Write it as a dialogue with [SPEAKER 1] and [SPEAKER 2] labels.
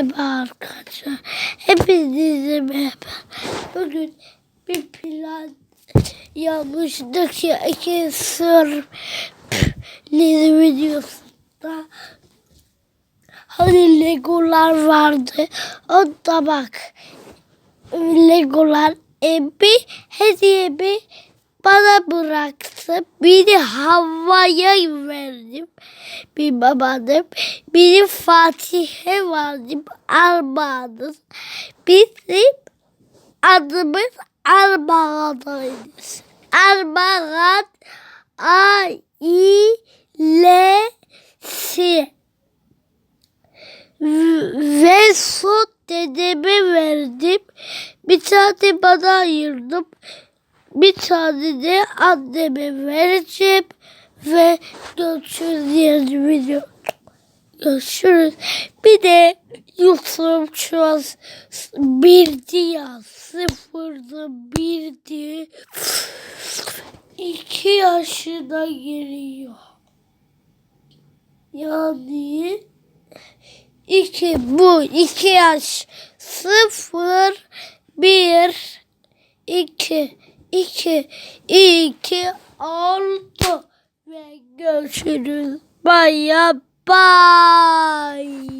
[SPEAKER 1] Merhaba arkadaşlar. Hepinize merhaba. Bugün bir plan yapmıştık ya iki sır videosunda. Hani legolar vardı. O da bak. Legolar e, bir hediye bir bana bıraktı. Biri havaya verdim. Bir babadım. Biri Fatih'e verdim. Armağanız. Bizim adımız Armağan'ıyız. Armağan ailesi. Ve son dedeme verdim. Bir tane bana ayırdım. Bir tane de anneme vereceğim. Ve görüşürüz diğer video. Görüşürüz. Bir de Yusuf şu an birdi ya. Sıfırda birdi. İki yaşına geliyor. Yani iki bu iki yaş sıfır bir iki iki iki oldu ve görüşürüz. Bye bye.